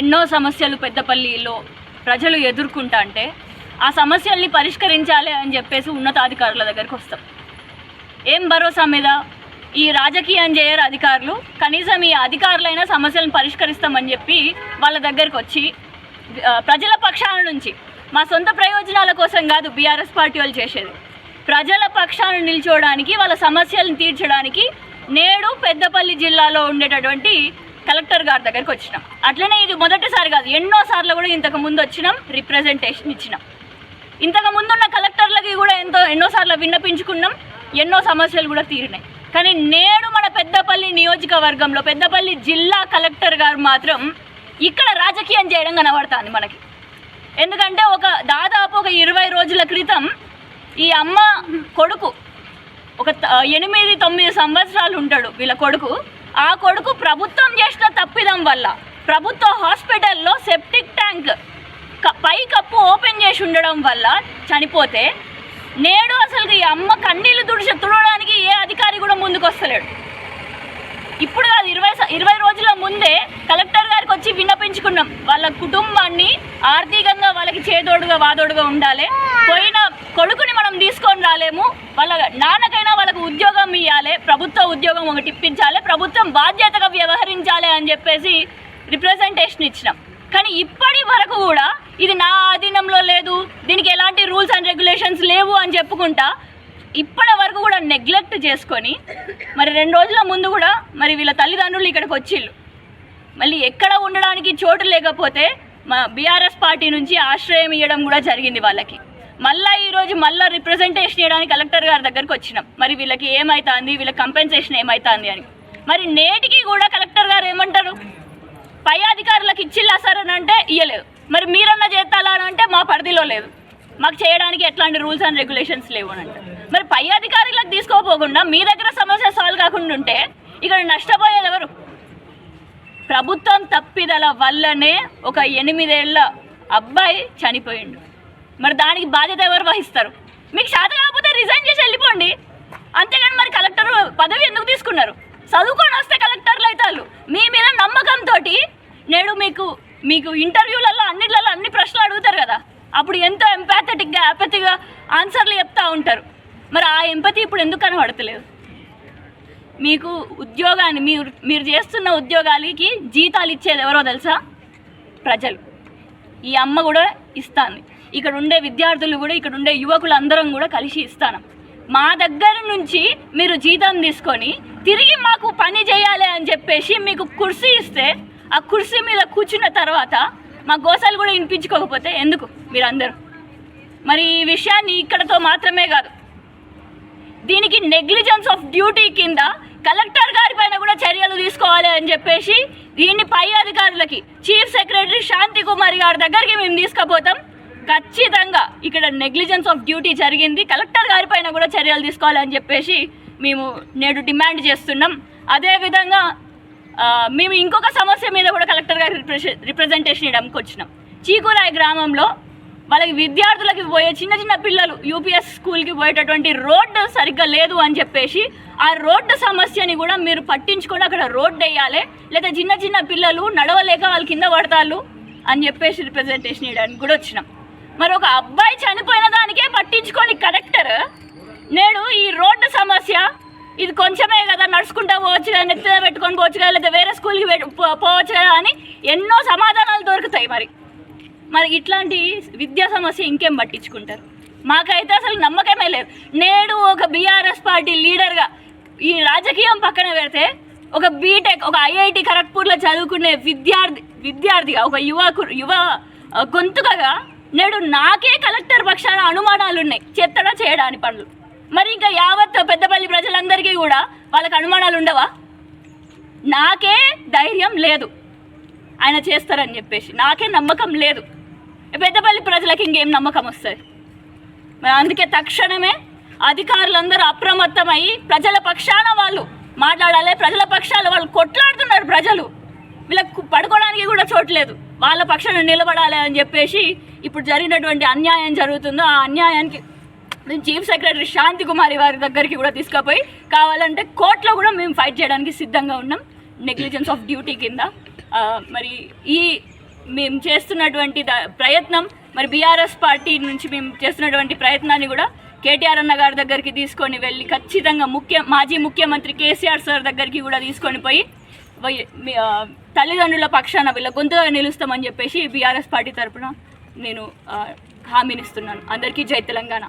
ఎన్నో సమస్యలు పెద్దపల్లిలో ప్రజలు ఎదుర్కొంటా అంటే ఆ సమస్యల్ని పరిష్కరించాలి అని చెప్పేసి ఉన్నతాధికారుల దగ్గరికి వస్తాం. ఏం భరోసా మీద? ఈ రాజకీయం చేయరు అధికారులు. కనీసం ఈ అధికారులైనా సమస్యలను పరిష్కరిస్తామని చెప్పి వాళ్ళ దగ్గరికి వచ్చి ప్రజల పక్షాల నుంచి మా సొంత ప్రయోజనాల కోసం కాదు బీఆర్ఎస్ పార్టీ వాళ్ళు చేసేది. ప్రజల పక్షాన నిల్చోవడానికి వాళ్ళ సమస్యలను తీర్చడానికి నేడు పెద్దపల్లి జిల్లాలో ఉండేటటువంటి కలెక్టర్ గారి దగ్గరికి వచ్చినాం. అట్లనే ఇది మొదటిసారి కాదు ఎన్నో సార్లు కూడా ఇంతకు ముందు వచ్చినాం రిప్రజెంటేషన్ ఇచ్చినాం. ఇంతకు ముందున్న కలెక్టర్లకి కూడా ఎంతో ఎన్నోసార్లు విన్నపించుకున్నాం ఎన్నో సమస్యలు కూడా తీరినాయి. కానీ నేడు మన పెద్దపల్లి నియోజకవర్గంలో పెద్దపల్లి జిల్లా కలెక్టర్ గారు మాత్రం ఇక్కడ రాజకీయం చేయడం కనబడుతుంది మనకి. ఎందుకంటే ఒక దాదాపు ఒక ఇరవై రోజుల క్రితం ఈ అమ్మ కొడుకు ఒక ఎనిమిది తొమ్మిది సంవత్సరాలు ఉంటాడు వీళ్ళ కొడుకు. ఆ కొడుకు ప్రభుత్వం చేసిన తప్పిదం వల్ల ప్రభుత్వ హాస్పిటల్లో సెప్టిక్ ట్యాంక్ పై కప్పు ఓపెన్ చేసి ఉండడం వల్ల చనిపోతే నేడు అసలు ఈ అమ్మ కన్నీళ్ళు తుడిచి తుడవడానికి ఏ అధికారి కూడా ముందుకు వస్తలేడు ఇప్పుడు కాదు ఇరవై ఇరవై రోజుల ముందే కలెక్టర్ గారికి వచ్చి విన్నపించుకున్నాం. వాళ్ళ కుటుంబాన్ని ఆర్థికంగా వాళ్ళకి చేదోడుగా వాదోడుగా ఉండాలి. పోయిన కొడుకుని మనం తీసుకొని రాలేము. వాళ్ళ నాన్న ప్రభుత్వ ఉద్యోగం ఒకటి ఇప్పించాలి ప్రభుత్వం బాధ్యతగా వ్యవహరించాలి అని చెప్పేసి రిప్రజెంటేషన్ ఇచ్చినాం. కానీ ఇప్పటి వరకు కూడా ఇది నా ఆధీనంలో లేదు దీనికి ఎలాంటి రూల్స్ అండ్ రెగ్యులేషన్స్ లేవు అని చెప్పుకుంటా ఇప్పటి వరకు కూడా నెగ్లెక్ట్ చేసుకొని మరి రెండు రోజుల ముందు కూడా మరి వీళ్ళ తల్లిదండ్రులు ఇక్కడికి వచ్చిళ్ళు. మళ్ళీ ఎక్కడ ఉండడానికి చోటు లేకపోతే మా బీఆర్ఎస్ పార్టీ నుంచి ఆశ్రయం ఇవ్వడం కూడా జరిగింది వాళ్ళకి. మళ్ళీ ఈరోజు మళ్ళీ రిప్రజెంటేషన్ చేయడానికి కలెక్టర్ గారి దగ్గరికి వచ్చినాం. మరి వీళ్ళకి ఏమవుతుంది వీళ్ళకి కంపెన్సేషన్ ఏమవుతుంది అని. మరి నేటికి కూడా కలెక్టర్ గారు ఏమంటారు? పై అధికారులకు ఇచ్చిల్లా సార్ అని అంటే ఇయ్యలేదు. మరి మీరన్నా చేస్తాలా అని అంటే మా పరిధిలో లేదు. మాకు చేయడానికి ఎట్లాంటి రూల్స్ అండ్ రెగ్యులేషన్స్ లేవు అని అంటే మరి పై అధికారులకు తీసుకోపోకుండా మీ దగ్గర సమస్య సాల్వ్ కాకుండా ఉంటే ఇక్కడ నష్టపోయేది ఎవరు? ప్రభుత్వం తప్పిదల వల్లనే ఒక ఎనిమిదేళ్ళ అబ్బాయి చనిపోయిండు. మరి దానికి బాధ్యత ఎవరు వహిస్తారు? మీకు శాత కాకపోతే రిజైన్ చేసి వెళ్ళిపోండి. అంతేగాని మరి కలెక్టర్ పదవి ఎందుకు తీసుకున్నారు? చదువుకొని వస్తే కలెక్టర్లు అవుతారు. మీ మీద నమ్మకంతో నేడు మీకు మీకు ఇంటర్వ్యూలలో అన్నిట్లలో అన్ని ప్రశ్నలు అడుగుతారు కదా. అప్పుడు ఎంతో ఎంపాథెటిక్గా యాపతిగా ఆన్సర్లు చెప్తూ ఉంటారు. మరి ఆ ఎంపతి ఇప్పుడు ఎందుకు కనబడతలేదు? మీకు ఉద్యోగాన్ని మీరు మీరు చేస్తున్న ఉద్యోగాలకి జీతాలు ఇచ్చేది ఎవరో తెలుసా? ప్రజలు. ఈ అమ్మ కూడా ఇస్తాను ఇక్కడ ఉండే విద్యార్థులు కూడా ఇక్కడ ఉండే యువకులు అందరం కూడా కలిసి ఇస్తాను. మా దగ్గర నుంచి మీరు జీతం తీసుకొని తిరిగి మాకు పని చేయాలి అని చెప్పేసి మీకు కుర్సీ ఇస్తే ఆ కుర్సీ మీద కూర్చున్న తర్వాత మా గోసాలు కూడా వినిపించుకోకపోతే ఎందుకు మీరందరూ? మరి ఈ విషయాన్ని ఇక్కడతో మాత్రమే కాదు. దీనికి నెగ్లిజెన్స్ ఆఫ్ డ్యూటీ కింద కలెక్టర్ గారి పైన కూడా చర్యలు తీసుకోవాలి అని చెప్పేసి దీన్ని పై అధికారులకి చీఫ్ సెక్రటరీ శాంతి కుమారి గారి దగ్గరికి మేము తీసుకుపోతాం. ఖచ్చితంగా ఇక్కడ నెగ్లిజెన్స్ ఆఫ్ డ్యూటీ జరిగింది. కలెక్టర్ గారి పైన కూడా చర్యలు తీసుకోవాలని చెప్పేసి మేము నేడు డిమాండ్ చేస్తున్నాం. అదేవిధంగా మేము ఇంకొక సమస్య మీద కూడా కలెక్టర్ గారి రిప్రజె రిప్రజెంటేషన్ ఇవ్వడానికి వచ్చినాం. చీకురాయి గ్రామంలో వాళ్ళకి విద్యార్థులకి పోయే చిన్న చిన్న పిల్లలు యూపీఎస్ స్కూల్కి పోయేటటువంటి రోడ్డు సరిగ్గా లేదు అని చెప్పేసి ఆ రోడ్డు సమస్యని కూడా మీరు పట్టించుకొని అక్కడ రోడ్డు వేయాలి. లేదా చిన్న చిన్న పిల్లలు నడవలేక వాళ్ళు కింద పడతారు అని చెప్పేసి రిప్రజెంటేషన్ ఇవ్వడానికి కూడా వచ్చినాం. మరి ఒక అబ్బాయి చనిపోయిన దానికే పట్టించుకొని కలెక్టర్ నేడు ఈ రోడ్డు సమస్య ఇది కొంచెమే కదా నడుచుకుంటా పోవచ్చు కదా నెత్తిన పెట్టుకొని పోవచ్చు కదా లేదా వేరే స్కూల్కి పో- పోవచ్చు కదా అని ఎన్నో సమాధానాలు దొరుకుతాయి మరి. మరి ఇట్లాంటి విద్యా సమస్య ఇంకేం పట్టించుకుంటారు? మాకైతే అసలు నమ్మకమే లేదు. నేడు ఒక బీఆర్ఎస్ పార్టీ లీడర్గా ఈ రాజకీయం పక్కన పెడితే ఒక బీటెక్ ఒక ఐఐటి ఖరగ్పూర్లో చదువుకునే విద్యార్థి విద్యార్థిగా ఒక యువకు యువ గొంతుకగా నేడు నాకే కలెక్టర్ పక్షాన అనుమానాలు ఉన్నాయి చెత్తడా చేయడాని పనులు. మరి ఇంకా యావత్ పెద్దపల్లి ప్రజలందరికీ కూడా వాళ్ళకి అనుమానాలు ఉండవా? నాకే ధైర్యం లేదు. ఆయన చేస్తారని చెప్పేసి. నాకే నమ్మకం లేదు. పెద్దపల్లి ప్రజలకు ఇంకేం నమ్మకం వస్తుంది? మరి అందుకే తక్షణమే అధికారులందరూ అప్రమత్తమై ప్రజల పక్షాన వాళ్ళు మాట్లాడాలి. ప్రజల పక్షాలు వాళ్ళు కొట్లాడుతున్నారు ప్రజలు. వీళ్ళకు పడుకోవడానికి కూడా చోట్లేదు వాళ్ళ పక్షాన నిలబడాలి అని చెప్పేసి ఇప్పుడు జరిగినటువంటి అన్యాయం జరుగుతుందో ఆ అన్యాయానికి చీఫ్ సెక్రటరీ శాంతి కుమారి వారి దగ్గరికి కూడా తీసుకుపోయి కావాలంటే కోర్టులో కూడా మేము ఫైట్ చేయడానికి సిద్ధంగా ఉన్నాం. నెగ్లిజెన్స్ ఆఫ్ డ్యూటీ కింద. మరి ఈ మేము చేస్తున్నటువంటి ప్రయత్నం మరి బీఆర్ఎస్ పార్టీ నుంచి మేము చేస్తున్నటువంటి ప్రయత్నాన్ని కూడా కేటీఆర్ అన్న గారి దగ్గరికి తీసుకొని వెళ్ళి ఖచ్చితంగా ముఖ్య మాజీ ముఖ్యమంత్రి కేసీఆర్ సార్ దగ్గరికి కూడా తీసుకొని పోయి తల్లిదండ్రుల పక్షాన వీళ్ళ గొంతుగా నిలుస్తామని చెప్పేసి బీఆర్ఎస్ పార్టీ తరపున నేను హామీనిస్తున్నాను. అందరికీ జై తెలంగాణ.